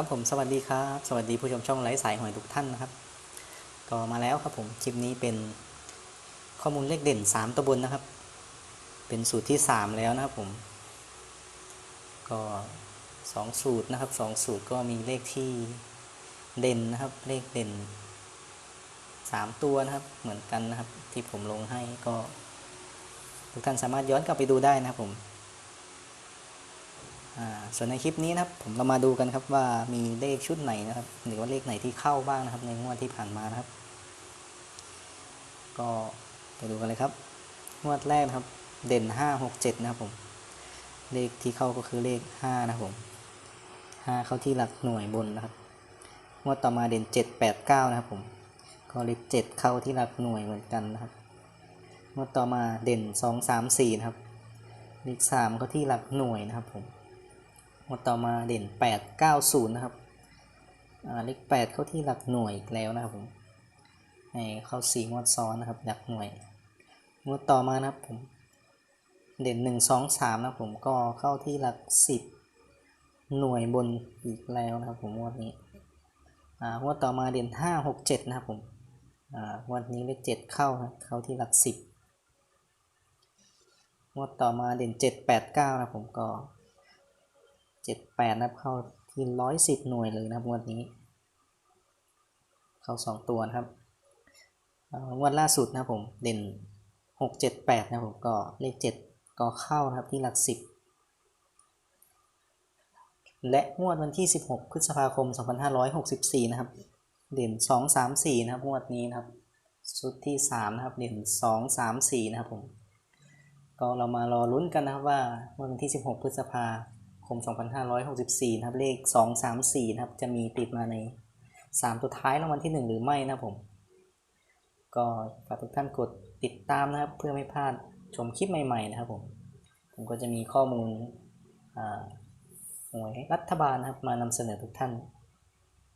ครับผมสวัสดีครับ สวัสดีผู้ชมช่องไร้สายหอยทุกท่านนะครับ ก็มาแล้วครับผมคลิปนี้เป็นข้อมูลเลขเด่น 3ตัวบนนะครับ เป็นสูตรที่ 3 แล้วนะครับผม ก็ 2 สูตรนะครับ 2 สูตรก็มีเลขที่เด่นนะครับ เลขเด่น 3 ตัวนะครับเหมือนกันนะครับ ที่ผมลงให้ก็ ทุกท่านสามารถย้อนกลับไปดูได้นะครับผม ส่วนในคลิปนี้นะครับผมเรามาดูกันครับว่ามีเลขชุดไหนนะครับ หรือว่าเลขไหนที่เข้าบ้างนะครับ ในงวดที่ผ่านมานะครับ ก็ไปดูกันเลยครับ งวดแรกนะครับ เด่นห้าหกเจ็ดนะครับผม เลขที่เข้าก็คือเลขห้านะครับผมห้าเข้าที่หลักหน่วยบนนะครับ งวดต่อมาเด่นเจ็ดแปดเก้านะครับผมก็เลขเจ็ดเข้าที่หลักหน่วยเหมือนกันนะครับ งวดต่อมาเด่นสองสามสี่นะครับ เลขสามเข้าที่หลักหน่วยนะครับผม งวดต่อมาเด่น 8 9 0 นะครับอ่าเลข8เข้าที่หลักหน่วยอีกแล้วนะครับผมให้เข้า4งวดซ้อนนะครับหลักหน่วย งวดต่อมานะครับผม เด่น 1 2 3 นะครับผมก็เข้าที่หลัก 10 หน่วยบนอีกแล้วนะครับผมงวดนี้อ่างวดต่อมาเด่น 5 6 7 นะครับผมอ่างวดนี้เลข7เข้านะครับเข้าที่หลัก 10งวดต่อมาเด่น 7 8 9 นะครับผมก็ เจ็ดแปดนะครับเข้าที่ร้อยสิบหน่วยเลยนะครับงวดนี้ เข้าสองตัวนะครับงวดล่าสุดนะผมเด่นหกเจ็ดแปดนะผมก็เลขเจ็ดก็เข้านะครับที่หลักสิบและงวดวันที่ 16 พฤษภาคม 2564 นะครับ เด่น 2 3 4 นะครับงวดนี้นะครับ ชุดที่ 3 นะครับ เด่น 2 3 4 นะครับผม ก็เรามารอลุ้นกันนะครับว่าวดวันที่ 16 พฤษภา คม 2564 นะครับ เลข 234 นะครับ จะมีติดมาใน 3 ตัวท้ายรางวัลที่ 1 หรือไม่นะครับผม ก็ฝากทุกท่านกดติดตามนะครับ เพื่อไม่พลาดชมคลิปใหม่ ๆ นะครับผม ผมก็จะมีข้อมูลอ่วยรัฐบาลนะครับ มานำเสนอทุกท่าน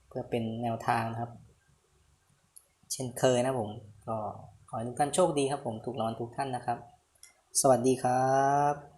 เพื่อเป็นแนวทางนะครับ เช่นเคยนะครับผม ก็ขอให้ทุกท่านโชคดีครับผม ถูกรางวัลทุกท่านนะครับ สวัสดีครับ